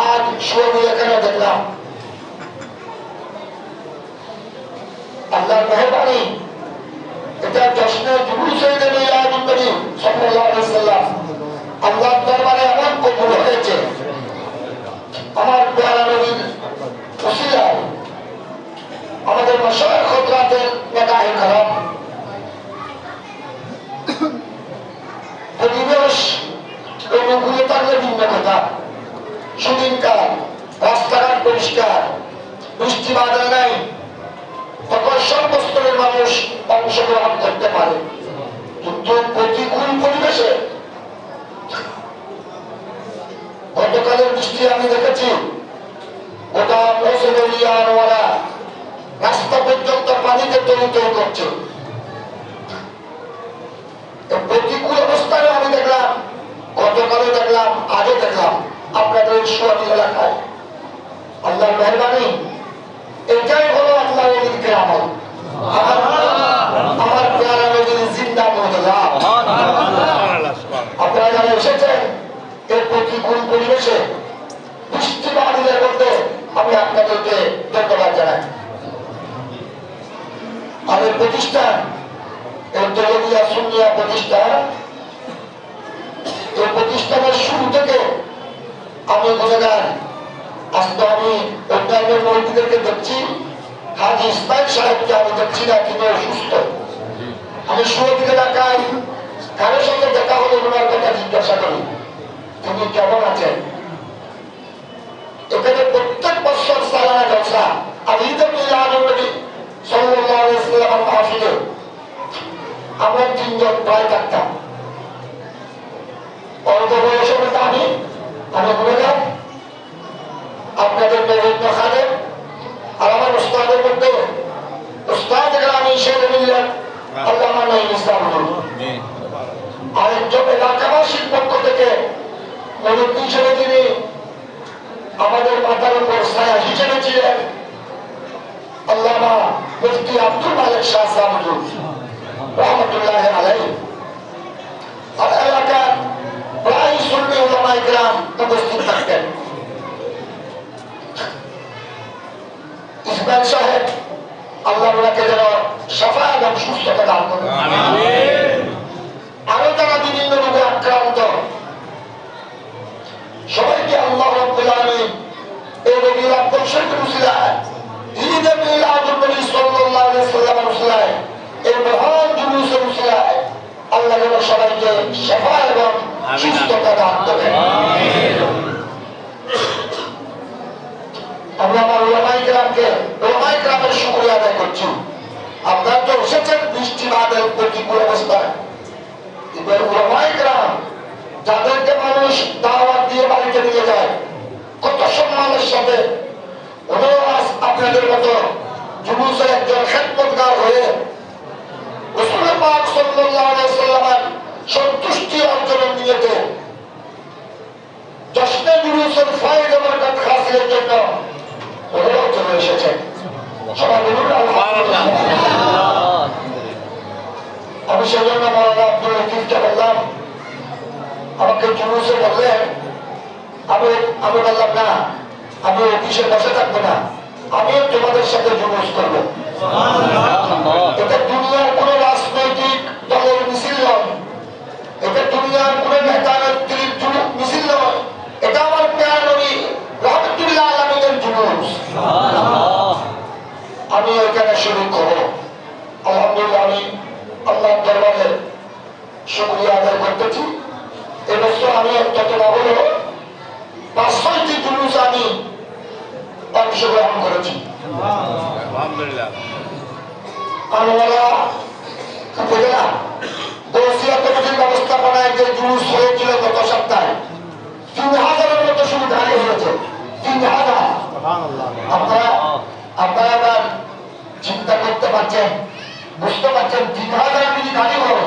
আজ শুয়ে এখানে দেখলাম। আল্লাহর মেহরবানি, এটা জশ্নে জুলুসের নবী আয়াতুল নবী সাল্লাল্লাহু আলাইহি দরবারে এমন কবুল হয়েছে। আমার পেয়ারা নবীর ওসিলায়, আমাদের মশায়ের খতরাতের নেগাহে খারাপ প্রতিষ্ঠান তেলেবিয়া সুনিয়া প্রতিষ্ঠান এই প্রতিষ্ঠানের শুরু থেকে আমি গুণগান আজকে আমি অন্যান্য মন্ত্রীদেরকে দেখছি, হাজি ইসমাইল সাহেবকে আমি দেখছি না তিনি অসুস্থ আমি সুরদিক এলাকায় কারোর সঙ্গে দেখা হলে ওনার কথা জিজ্ঞাসা করি, তিনি কেমন আছেন? এখানে প্রত্যেক বছর সালানা জলসা, আর ঈদের মিলাদ ওয়াসাল্লাম মাহফিলে আমরা তিনজন প্রায় থাকতাম। অল্প বয়সের মধ্যে আমি আমি গুণগান আপনাদের নবীন খাদেম আর আমার উস্তাদের মধ্যে উস্তাদ গ্রামী শেখ মিল্লাত আল্লামা নঈম ইসলাম আরেকজন এলাকাবাসীর পক্ষ থেকে মনুদ্দিন হিসেবে তিনি আমাদের মাথার উপর ছায়া হিসেবে ছিলেন। আল্লামা মুফতি আব্দুল মালিক শাহ রহমতুল্লাহ আলাই আর এলাকার প্রায় সুন্নি উলামাই গ্রাম উপস্থিত থাকতেন। ইসমাইল সাহেব, আল্লাহ যেন সাফা এবং সুস্থতা দান করেন। আরও বিভিন্ন রোগে আক্রান্ত, সবাইকে আল্লাহ রব্বুল আলামিন এই আব্দুল শরীফের ঈদে মিলাদুন নবী সাল্লাল্লাহু আলাইহি আপনার তো এসেছেন বৃষ্টি বাদের প্রতিকূল অবস্থায় গ্রাম যাদেরকে মানুষ দাওয়াত দিয়ে বাড়িতে নিয়ে যায় কত সম্মানের সাথে ওনারা আজ আপনাদের মতো জুলুসের একজন খেদমতগার হয়ে রসুল পাক সাল্লাল্লাহু আলাইহি সাল্লামের সন্তুষ্টি অর্জনের নিয়তে জশ্নে জুলুসের ফায়দা বরকত হাসিলের জন্য ওনারাও চলে এসেছেন সবাই বলুন আলহামদুলিল্লাহ আমি সেজন্য মৌলানা বললাম আমাকে জুলুসে বললেন আমি আমি বললাম না আমি অফিসে বসে থাকব না আমিও তোমাদের সাথে জুলুস করব। এটা দুনিয়ার কোন রাজনৈতিক দলের মিছিল নয়। এটা দুনিয়ার কোন নেতা নেত্রীর মিছিল নয়। এটা আমার প্যার নবী রহমতুল্লাহ আলমীদের জুলুস আমি এখানে শুরু করব। আলহামদুলিল্লাহ আমি আল্লাহ শুক্রিয়া আদায় করতেছি এবছর আমি যত না হলো পাঁচ ছয়টি জুলুস আমি অংশগ্রহণ করেছি। আমরা উপজেলা বসিয়া কমিটির ব্যবস্থাপনায় যে জুলুস হয়েছিল গত সপ্তাহে তিন হাজারের মতো গাড়ি হয়েছে। আপনারা আপনারা এবার চিন্তা করতে পারছেন বুঝতে পারছেন তিন হাজার যদি গাড়ি হয়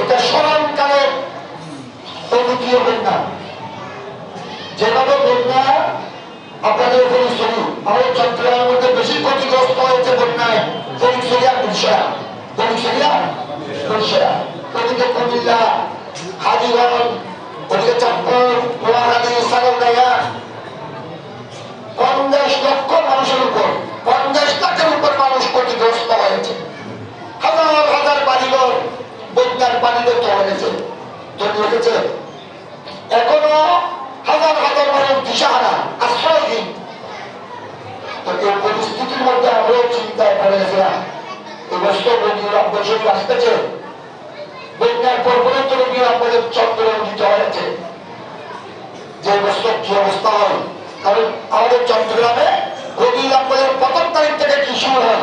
এটা স্মরণকালের অদ্বিতীয় বন্যা যেভাবে বন্যা আপনাদের ফরিদশরী আমাদের চট্টগ্রামের মধ্যে বেশি ক্ষতিগ্রস্ত হয়েছে বন্যায় ফরিদশরিয়া গুলশা ফরিদশরিয়া গুলশা ওদিকে কুমিল্লা, হাজিগঞ্জ, ওদিকে চাঁদপুর, নোয়াখালী পঞ্চাশ লক্ষ মানুষের উপর, পঞ্চাশ লাখের উপর মানুষ ক্ষতিগ্রস্ত হয়েছে হাজার হাজার বাড়িঘর পানিতে তলে গেছে। রেখেছে এখনও হাজার হাজার মানুষ দিশাহারা আশ্রয়হীন পরিস্থিতির মধ্যে আমরাও চিন্তায় পড়ে গেছিলাম। হয়েছে যে কি অবস্থা হয়? কারণ আমাদের চট্টগ্রামে তারিখ থেকে কি হয়?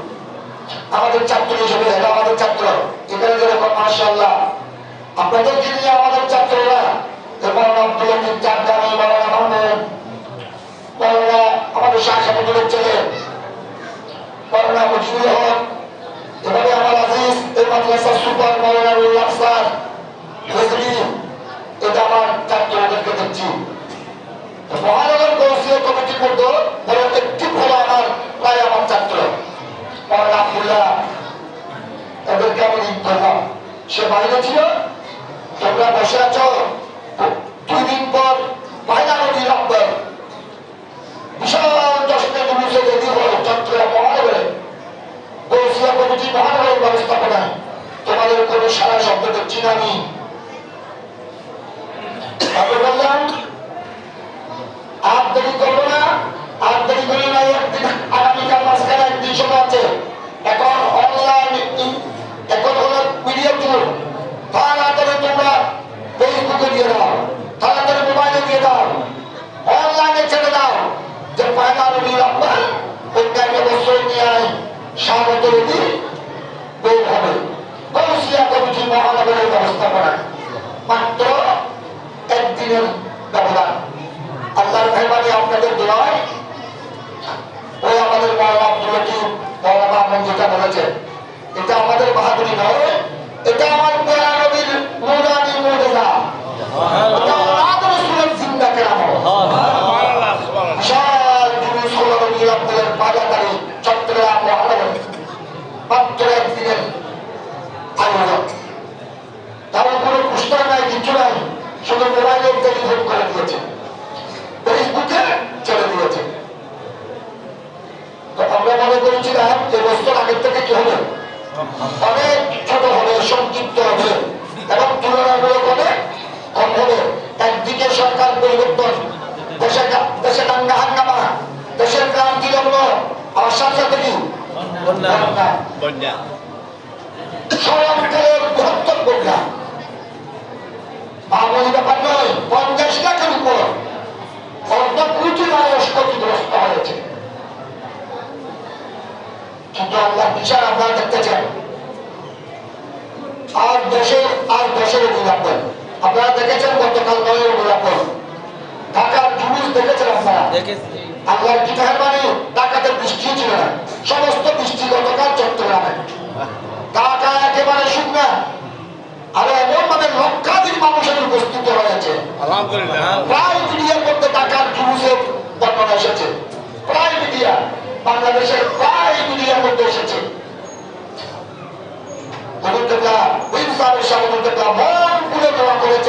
আমাদের ছাত্র হিসেবে এটা আমাদের ছাত্র এখানে যেরকম মার্শাল্লাহ আপনাদেরকে নিয়ে আমাদের ছাত্ররা এবং আব্দুল চাকদানি মাওলানা মাহমুদ মাওলানা আমাদের শাহ সাহেবের ছেলে মাওলানা মুজিবুল হক এভাবে আমার আজিজ, এই মাদ্রাসার সুপার রুল আফসার রেজবি এটা আমার ছাত্রদেরকে দেখছি। মহানগর কৌশল কমিটির মধ্যে সে বাইরে ছিল তোমরা বসে আছো। দুই দিন পর পয়লা নদী বিশাল দশটা জমিতে রেডি হলো চট্টগ্রাম মহানগরে কৌশিয়া কমিটি মহানগরের ব্যবস্থাপনায় তোমাদের কোনো সারা শব্দ দেখছি না আমি। বললাম করব না না, একদিন আগামীকাল একদিন সময় আছে। এখন অনলাইন এখন তাড়াতাড়ি তোমরা ফেসবুকে দিয়ে দাও তাড়াতাড়ি মোবাইলে দিয়ে দাও, অনলাইনে ছেড়ে দাও, যে পয়লা রবি রহমান অন্যান্য বছর নিয়ে আয় স্বাগত রবি। সরকার পরিবর্তন দেশে দেশে দাঙ্গা হাঙ্গামা দেশের ক্রান্তি লগ্ন আমার সাথে সাথে কি। স্মরণকালের বৃহত্তর বন্যা মামুলি ব্যাপার নয় পঞ্চাশ লাখের উপর। অর্ধ কোটি মানুষ ক্ষতিগ্রস্ত হয়েছে। কিন্তু আল্লাহ বিচার আপনারা দেখতে চান আর দেশের আর দেশের অভিলাপন আপনারা দেখেছেন গতকাল কলের মুরাক্কর ঢাকার জুলুস দেখেছেন আপনারা? আল্লাহর পিঠার মেহরবানি ঢাকাতে বৃষ্টি ছিল না। সমস্ত বৃষ্টি গতকাল চট্টগ্রামে। ঢাকা একেবারে শুকনা। এমন লক্ষাধিক মানুষের উপস্থিত প্রায় মিডিয়ার মধ্যে ঢাকার জুলুসের বর্ণনা এসেছে। প্রায় মিডিয়া বাংলাদেশের প্রায় মিডিয়ার মধ্যে এসেছে। ওই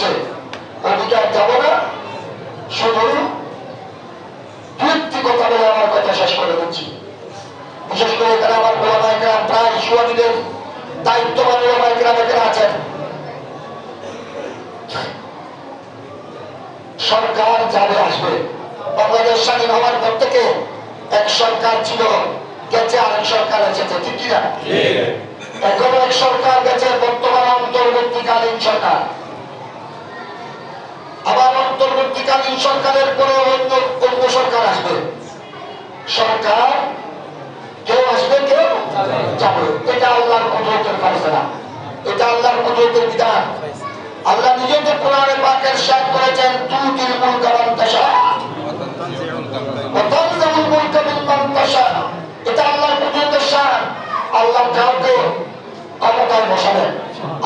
পাশে ওদিকে আর যাব না? শুধু দু কথা বলে আমার কথা শেষ করে দিচ্ছি। বিশেষ করে এখানে আমার ওলামাইকরাম প্রায় সুয়াদিদের দায়িত্ববান ওলামাইকরাম এখানে আছেন। সরকার যাবে আসবে। বাংলাদেশ স্বাধীন হওয়ার পর থেকে এক সরকার ছিল গেছে আরেক সরকার এসেছে। ঠিক কিনা? এখন এক সরকার গেছে বর্তমান অন্তর্বর্তীকালীন সরকার। আবার অন্তর্বর্তীকালীন সরকারের পরে অন্য অন্য সরকার আসবে। সরকার কেউ আসবে, কেউ যাবে। এটা আল্লাহর কুদরতের ফয়সালা। এটা আল্লাহর কুদরতের বিধান। আল্লাহ নিজে তো কোরআনে পাকের সাথ করেছেন তানজিলুল মুলকা মিম্মান তাশা। এটা আল্লাহর কুদরতের শান আল্লাহ কাউকে ক্ষমতায় বসাবেন।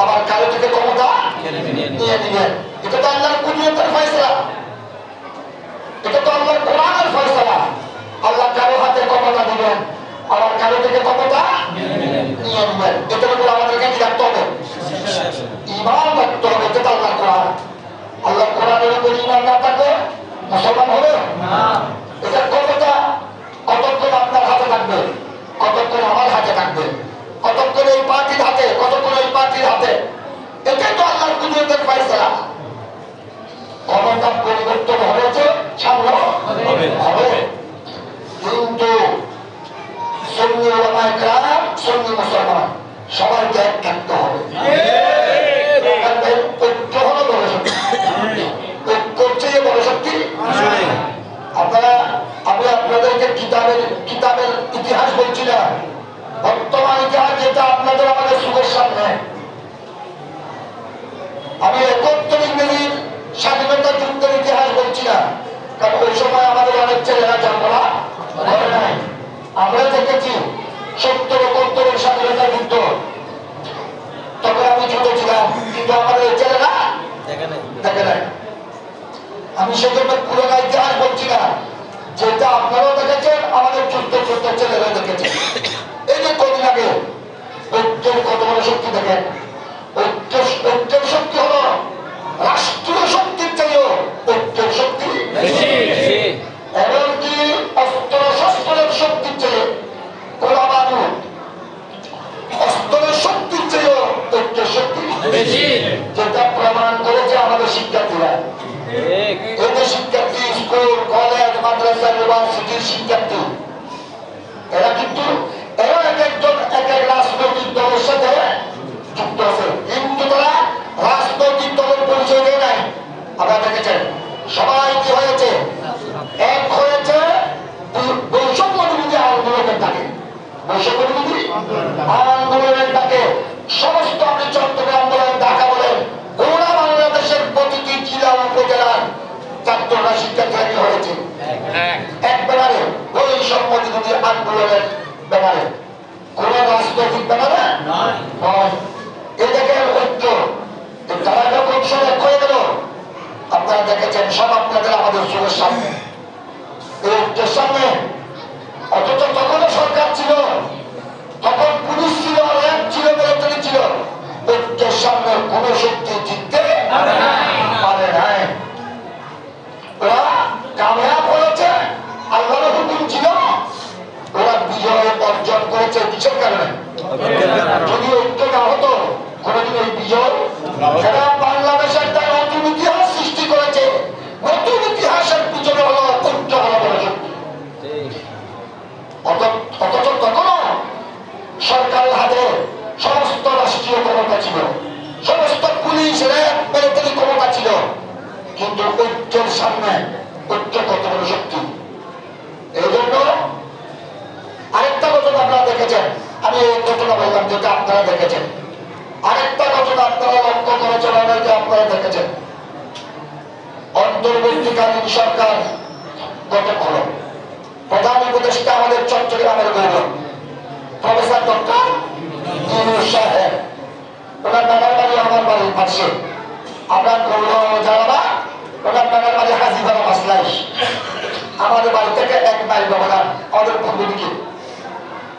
আবার কারও থেকে ক্ষমতা? নিয়ে নিবেন এটা তো আল্লাহর কুদরতের ফয়সালা। এটা তো আল্লাহর কোরআনের ফয়সালা। আল্লাহ কারও হাতে ক্ষমতা দিবেন আবার কারও থেকে ক্ষমতা নিয়ে নিবেন। এটার উপর আমাদেরকে কি রাখতে হবে? ইমান রাখতে হবে এটা তো আল্লাহ কোরআন। আল্লাহ কোরআনের উপর ইমান না থাকলে মুসলমান হবে? এটা ক্ষমতা কতক্ষণ আপনার হাতে থাকবে? কতক্ষণ আমার হাতে থাকবে? কতক্ষণ এই পার্টির হাতে কতক্ষণ এই পার্টির হাতে? এটাই তো আল্লাহর কুদরতের ফয়সালা। ক্ষমতা পরিবর্তন হয়েছে সামনে হবে। কিন্তু সন্নি ওলামায় কেরাম সন্নি মুসলমান সবাইকে কিন্তু আমাদের ছেলেরা দেখে নাই। আমি সেজন্য পুরোনো ইতিহাস বলছি না যেটা আপনারাও দেখেছেন আমাদের ছোট্ট ছোট্ট ছেলেরা দেখেছে এই যে কদিন আগে ঐক্যের কত বড় শক্তি দেখেন। ঐক্য ঐক্যের শক্তি দেখেছেন? আমি এই ঘটনা বললাম, যেটা আপনারা দেখেছেন। আরেকটা ঘটনা আপনারা লক্ষ্য করেছেন অনেকে আপনারা দেখেছেন। অন্তর্বর্তীকালীন সরকার গঠন হলো। প্রধান উপদেষ্টা আমাদের চট্টগ্রামের গৌরব। প্রফেসর ডক্টর আমাদের বাড়ি থেকে এক মাইল ব্যবধান আমাদের পূর্ব দিকে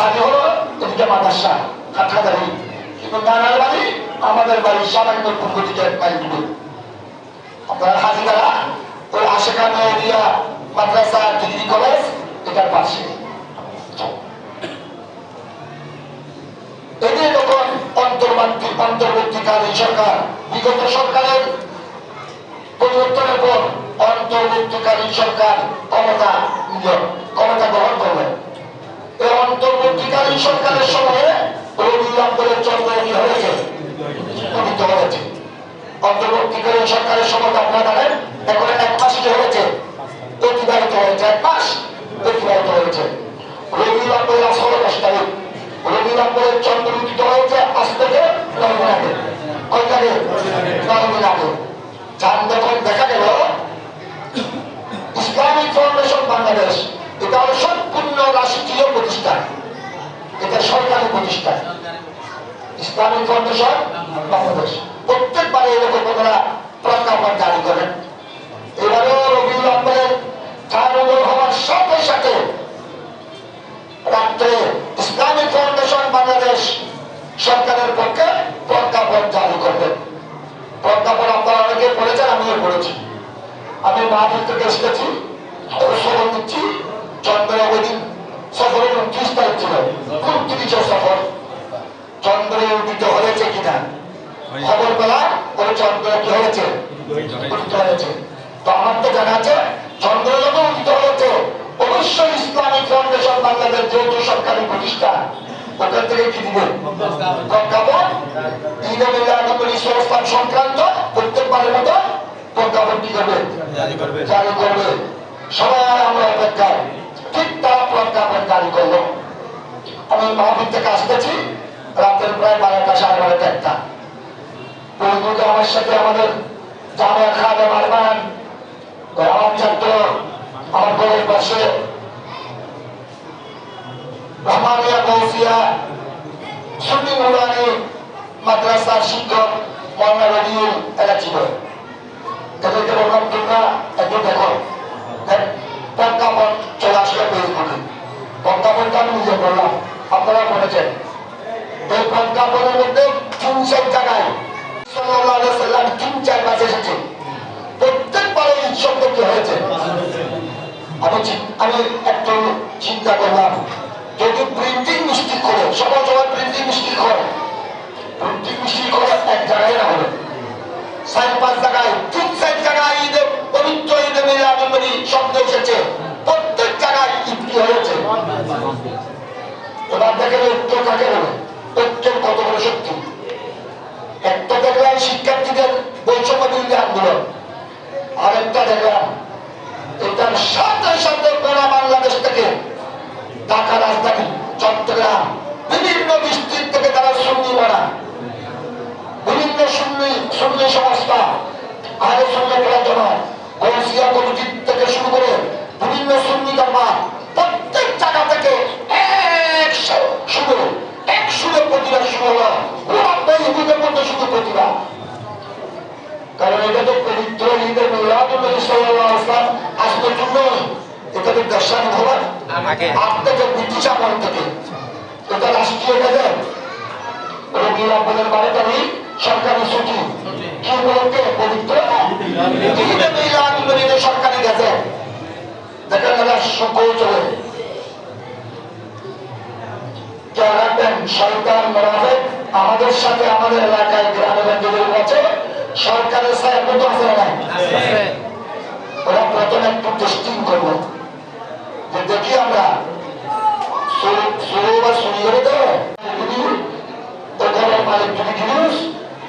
বাড়ি হলো কাঠাদারি কিন্তু নানার বাড়ি আমাদের বাড়ি সামান্য আপনার হাজিরা ওই আশেখা মেহরিয়া মাদ্রাসা ডিগ্রি কলেজ, এটার পাশে। এদের যখন অন্তর্বর্তী অন্তর্বর্তীকালীন সরকার, বিগত সরকারের পরিবর্তনের পর অন্তর্বর্তীকালীন সরকার ক্ষমতা ক্ষমতা গ্রহণ করলেন। অন্তর্বর্তীকালীন সরকারের সময়ে রবিউল আব্দুলের চন্দ্র কি হয়েছে? হয়েছে অন্তর্বর্তীকালীন সরকারের সময় আপনারা জানেন, এখন এক মাস কি হয়েছে? অতিবাহিত হয়েছে এক মাস। অতিবাহিত হয়েছে। আব্দুলের চন্দ্র হয়েছে থেকে ইসলামিক ফাউন্ডেশন বাংলাদেশ এটা হলো সম্পূর্ণ রাষ্ট্রীয় প্রতিষ্ঠান এটা সরকারি প্রতিষ্ঠান। Islamic foundation, Bangladesh. প্রত্যেকবারে এরকম ওনারা প্রজ্ঞাপন জারি করেন। এবারেও রবিউল আহমেদের হওয়ার সাথে সাথে রাত্রে ইসলামিক ফাউন্ডেশন বাংলাদেশ সরকারের পক্ষে প্রজ্ঞাপন জারি করবেন প্রজ্ঞাপন আপনারা অনেকে পড়েছেন, আমিও পড়েছি। আমি মাহফিল থেকে এসেছি খবর নিচ্ছি চন্দ্র ওই দিন সফরের উনত্রিশ তারিখ ছিল? উনত্রিশ সফর। চন্দ্র উদিত হয়েছে কিনা? খবর পেলাম ওই চন্দ্র কি হয়েছে? উদিত হয়েছে। তো আমার তো জানা আছে চন্দ্র যখন উদিত হয়েছে। অবশ্যই ইসলামিক ফাউন্ডেশন বাংলাদেশ যৌথ সরকারি প্রতিষ্ঠান ওখান থেকে কি দিবে? প্রজ্ঞাপন ঈদে ইসলাম সংক্রান্ত প্রত্যেকবারের মতো প্রজ্ঞাপন কি করবে। জারি করবে। সবাই আমরা অপেক্ষায়। প্রজ্ঞাপন জারি করল। আমি মাহফিল থেকে আসতেছি, রাতের প্রায় বারোটা, সাড়ে বারোটা একটা। আমার সাথে আমাদের জামা খাবে মারমান আমার ছাত্র আমার বউয়ের পাশে শিক্ষক প্রজ্ঞাপন চলে আসলো ফেসবুকে প্রজ্ঞাপনটা আমি নিজে বললাম আপনারা পড়েছেন এই প্রজ্ঞাপনের মধ্যে তিন চার জায়গায় তিন চার মাস এসেছে। প্রত্যেকবারে এই শব্দ কি হয়েছে। আমি একটু চিন্তা করলাম, যদি প্রিন্টিং মিস্টেক করে সবাই সবাই প্রিন্টিং মিস্টেক করে প্রিন্টিং মিস্টেক করে এক জায়গায় না হবে চার পাঁচ জায়গায় তিন চার জায়গায় ঈদে, পবিত্র ঈদে মিলাদুন্নবী শব্দ এসেছে। প্রত্যেক জায়গায় ঈদ কি হয়েছে? এবার দেখেন ঐক্য কাকে বলে? ঐক্যের কত বড় শক্তি একটা দেখলাম শিক্ষার্থীদের বৈষম্য বিরোধী আন্দোলন, আরেকটা দেখলাম, এটার সাথে সাথে গোড়া বাংলাদেশ থেকে ঢাকা রাজধানী, চট্টগ্রাম, বিভিন্ন ডিস্ট্রিক্ট থেকে তারা সুন্নি মারা আজকে শুনলি শুনলি সংস্থা আগে শুনলে ফেলার জন্য গৌসিয়া কমিটি থেকে শুরু করে বিভিন্ন সুন্নি জামা প্রত্যেক জায়গা থেকে একশো শুরু একশোর প্রতিবাদ শুরু হলো। পুরাত্মা ইহুদের মধ্যে শুধু প্রতিবাদ এটা রাষ্ট্রীয় কাজে। রোগীরা আপনাদের বাড়িতে নেই। সরকারি ছুটি কি বলতে? পবিত্র? সরকারি গেজেট দেখেন এরা সকল চলে। রাখবেন আমাদের সাথে আমাদের এলাকায় গ্রামে আছে, সরকারের একটু টেস্টিং করব। যে দেখি আমরা শুরু বা করে দেবো ওখানে মালিক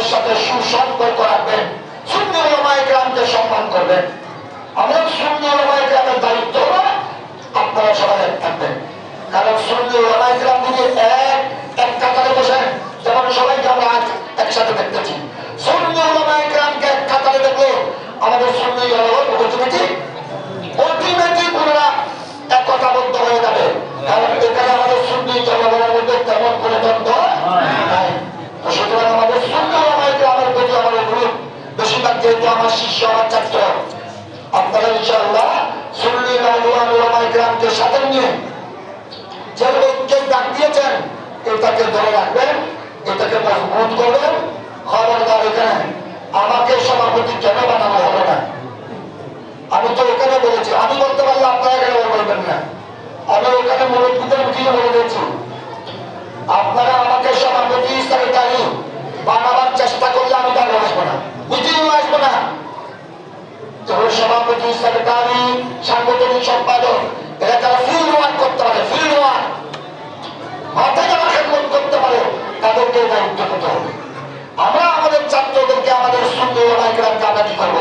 দরবারের সাথে সুসম্পর্ক রাখবেন। গ্রামকে সম্মান করবেন। আমরা সুন্নি ওলামায়ে গ্রামের দায়িত্ব আপনারা সবাই এক থাকবেন। কারণ যদি এক এক কাতারে বসেন, যেমন সবাইকে আমরা একসাথে দেখতেছি। গ্রামকে এক কাতারে দেখলে আমাদের একতাবদ্ধ হয়ে যাবে। কারণ এখানে আমাদের সুন্নি জনগণের মধ্যে তেমন কোনো দ্বন্দ্ব নাই তো সুতরাং আমাদের সুন্নি ওলামায়ে গ্রামের প্রতি আমার অনুরোধ বেশিরভাগ যেহেতু আমার শিষ্য আমার ছাত্র আপনারা ইনশাআল্লাহ সুন্নি ওলামায়ে গ্রামকে সাথে নিয়ে যে ঐক্যে ডাক দিয়েছেন, এটাকে ধরে রাখবেন, এটাকে মজবুত করবেন। খবরদার এখানে আমাকে সভাপতি কেন বানানো হবে না? আমি তো ওখানে বলেছি, আমি বলতে পারলে আপনারা কেন বলবেন না। আমি ওখানে মুরব্বীদের মুখে বলে দিয়েছি, আপনারা আমাকে সভাপতি সেক্রেটারি বানাবার চেষ্টা করলে আমি তাকে আসব না। মিটিংও সভাপতি সেক্রেটারি সাংগঠনিক সম্পাদক, এরা যারা ফিল্ড ওয়ার্ক করতে পারে ফিল্ড ওয়ার্ক মাঠে যারা খেদমত করতে পারে তাদেরকে দায়িত্ব নিতে হবে। আমরা আমাদের ছাত্রদেরকে আমাদের সুন্দর গ্রামকে আমরা কি করব?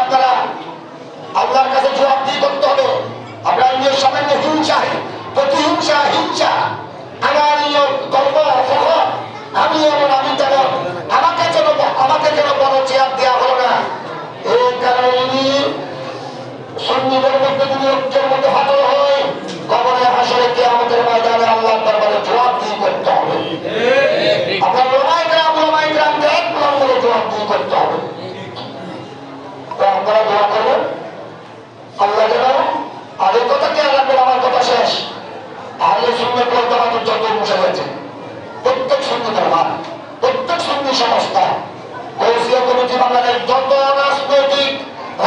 আপনারা আল্লাহর কাছে জবাবদিহি করতে হবে। আমরা নিজের সামান্য হিংসা, প্রতিহিংসা, হিংসা। আনানীয় গর্ব আমি এমন আমি তেমন আমাকে যেন আমাকে যেন বড় চেয়ার দেওয়া হলো না? এই কারণে ইনি সন্নিদের মধ্যে যদি ঐক্যের মধ্যে ফাটল কবরে হাসরে কে আমাদের ময়দানে আল্লাহ দরবারে জবাবদিহি করতে হবে। আপনার লোমাই নম্বরে জবাবদিহি করতে হবে। দোয়া আল্লাহ যেন আর এই কথা কে রাখবেন আমার কথা শেষ। আহলে সুন্নাত ওয়াল জামাতের যত বসে হয়েছে প্রত্যেক সুন্নি দরবার প্রত্যেক সুন্নি সংস্থা কৌশিয়া কমিটি বাংলাদেশ যত রাজনৈতিক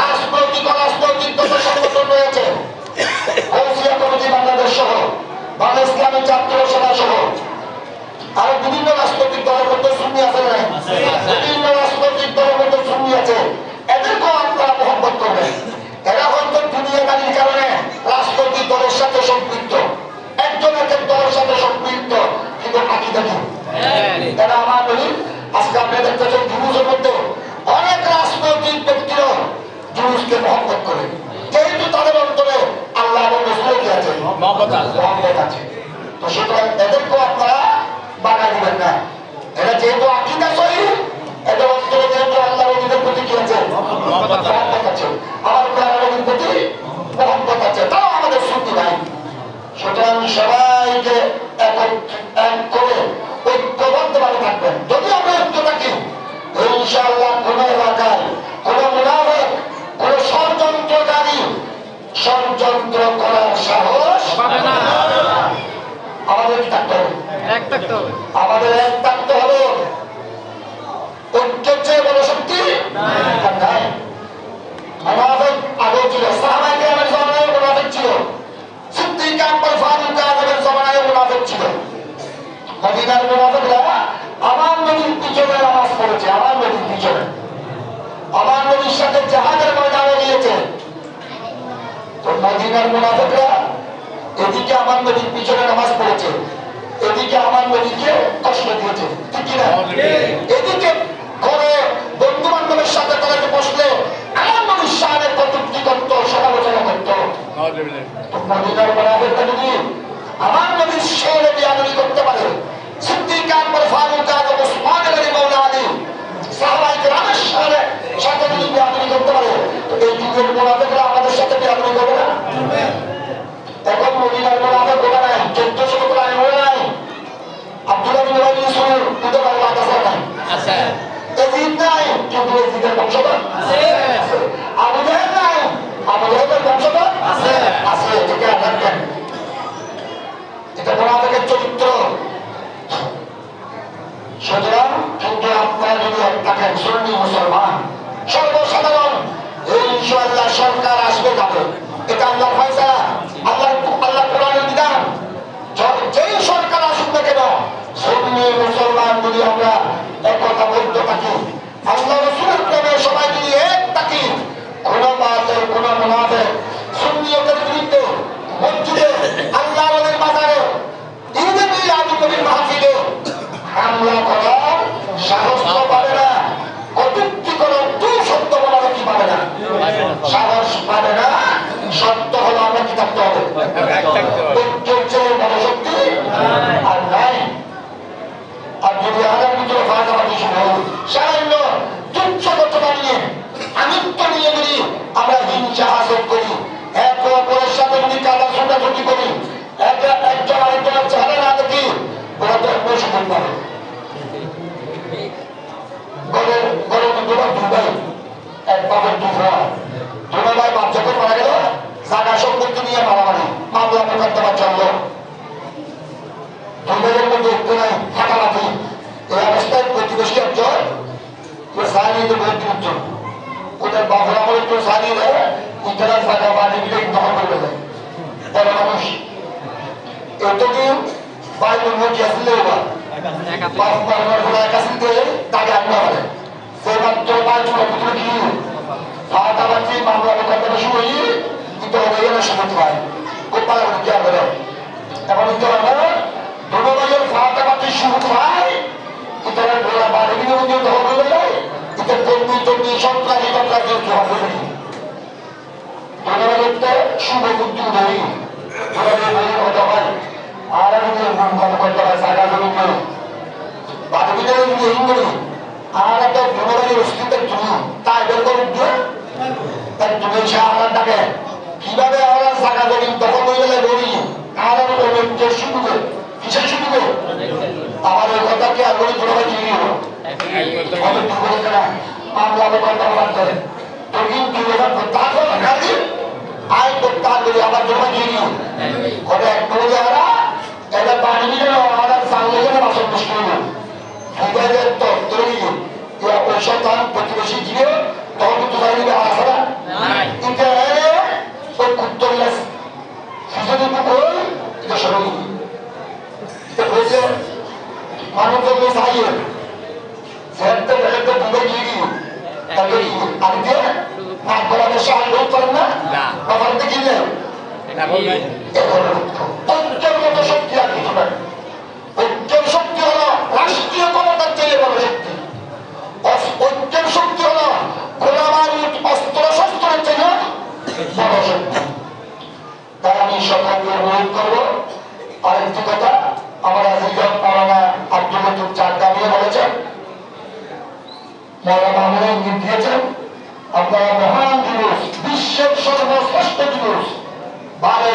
রাজনৈতিক অরাজনৈতিক যত সংগঠন রয়েছে। কৌশিয়া কমিটি বাংলাদেশ সহ বাংলা ইসলামী ছাত্র সভা সহ আরও বিভিন্ন রাজনৈতিক দলের মধ্যে সুন্নি আছে। বিভিন্ন রাজনৈতিক দলের মধ্যে সুন্নি আছে। এদেরকেও আপনারা মহব্বত করবেন। ঐক্যের চেয়ে বড় শক্তি? নাই। মুনাফিক আগে ছিল সাহাবায়ে কেরামের জমানায় মুনাফিক ছিল। সিদ্দিক আকবর ফারুক আজমের জমানায় মুনাফিক ছিল। মদিনার মুনাফিকরা আমার নবীর পিছনে নামাজ পড়েছে আমার নবীর পিছনে। আমার নবীর সাথে জাহাজের ময়দানে গিয়েছে। তো মদিনার মুনাফিকরা এদিকে আমার নবীর পিছনে নামাজ পড়েছে এদিকে আমার নদীকে কষ্ট দিয়েছে ঠিক কিনা? এদিকে ঘরে বন্ধু বান্ধবের সাথে তাদেরকে বসলে আমার নদীর সামনে কটুক্তি করত সমালোচনা করত আমার নদীর শেরে বিয়াদবি করতে পারে। সিদ্দিক আকবর, ফারুক আজম, ওসমান গনি, মৌলা আলী, সাহাবাই গ্রামের সাথে সাথে যদি বিয়াদবি করতে পারে? এই যুগের মোনাফেকরা আমাদের সাথে বিয়াদবি করবে না? এখন মদিনার মোনাফেক গোটা নাই, চোদ্দশো বছর আগে মনে নাই আব্দুল্লাহ বিন ওয়াইল ইউসুফ উদের বাবা কাছে নাই আছে এজিদ নাই কিন্তু এজিদের বংশধর আবু জাহেল নাই আবু জাহেলের বংশধর আছে। আছে এটাকে আঘাত দেন এটা মোনাফেকের চরিত্র সুতরাং কিন্তু আপনারা যদি থাকেন সুন্নি মুসলমান সর্বসাধারণ এই ইনশাআল্লাহ সরকার আসবে যাবে এটা আল্লাহ ফয়সালা আল্লাহ আল্লাহ কোরআনের বিধান য- যেই সরকার আসুক না কেন সুন্নি মুসলমান যদি আমরা একতা বলতে থাকি আল্লাহ রসুলের প্রেমে সবাই যদি এক থাকি কোন বাতের কোন মুনাফেক সুন্নিয়তের বিরুদ্ধে মসজিদে আল্লাহ রবের বাজারে ঈদের মিলাদ নবীর মাহফিলে হামলা করার সাহস তো পাবে না কটুক্তি করার দু সত্য বলার কি পাবে না সাহস পাবে না সত্য হলো আমরা কি মামলা মোকদ্দমা চলল দুবাইয়ের মধ্যে নাই ফাটাফাটি এই অবস্থায় প্রতিবেশী একজন সাহায্য বহুত দিচ্ছ ওদের বাবুরা বলে তো সাহায্য ইতারা জায়গা বাড়ি দিলে দখল করে দেয়। বড় মানুষ। এতদিন বাইরে মুখে আসলে এবার। ভিতরে কি? ফাটাফাটি মামলা মোকদ্দমা হয়ে খুব ভালো কি হবে এখন কিন্তু আমরা দুর্গাবাজার ফাটাফাটি শুরু হয় ইতারা ঘোড়া বাড়ি দিলে কিন্তু দখল করে দেয় কর্মী সন্ত্রাসী টন্ত্রাসী কি হবে। নাকি দুর্গাবাজারটা নেই দুর্গাবাজার হয়। আর আমি মন কথা করতে হয় সাগা জমি নেই বাড়ি যদি এই করি আর একটা দুর্গাবাজার অস্তিত্বের তুমি তাই বের করে দিয়ে তাই তুমি সে আমার ডাকে কীভাবে আমরা জায়গা জমি দখল করে গেলে বলি আর আমি যে শুরু করে কিসের শুরু করে আমার ওই কথা কি আর বলি মামলা মোকদ্দমা বাদ করে তো কিন্তু এবার তারপর খালি আই করতে হবে আবার জমা দিয়ে দিও কবে এক করে যারা এটা পানি দিলে আমাদের সামনে গেলে বাসন মুশকিল না মোবাইলের তো তৈরি। এরা পয়সা তার প্রতিবেশী দিয়ে তখন কিন্তু তাই দিবে আসা নাই। কিন্তু এলে ওই কুত্তর লেস। সুযোগ কই এটা সরল। এটা হয়েছে মানব জন্য চাইয়ে সেটা দেখতে দুটো গিয়ে আর দিয়ে করেন না? ঐক্যের মতো শক্তি আর কিছু নাই। ঐক্যের শক্তি হলো রাষ্ট্রীয় ক্ষমতার চেয়ে বড় শক্তি। ঐক্যের শক্তি হলো গোলামারি অস্ত্র শস্ত্রের চেয়ে বড় শক্তি। তাই আমি সকলকে অনুরোধ করব আরেকটি কথা আমার আজিজান মাওলানা আব্দুল লতিফ চাকদামিয়ে বলেছেন মৌলানা ইঙ্গিত দিয়েছেন আপনারা মহান দিবস বিশ্বের সর্বশ্রেষ্ঠ দিবস বারে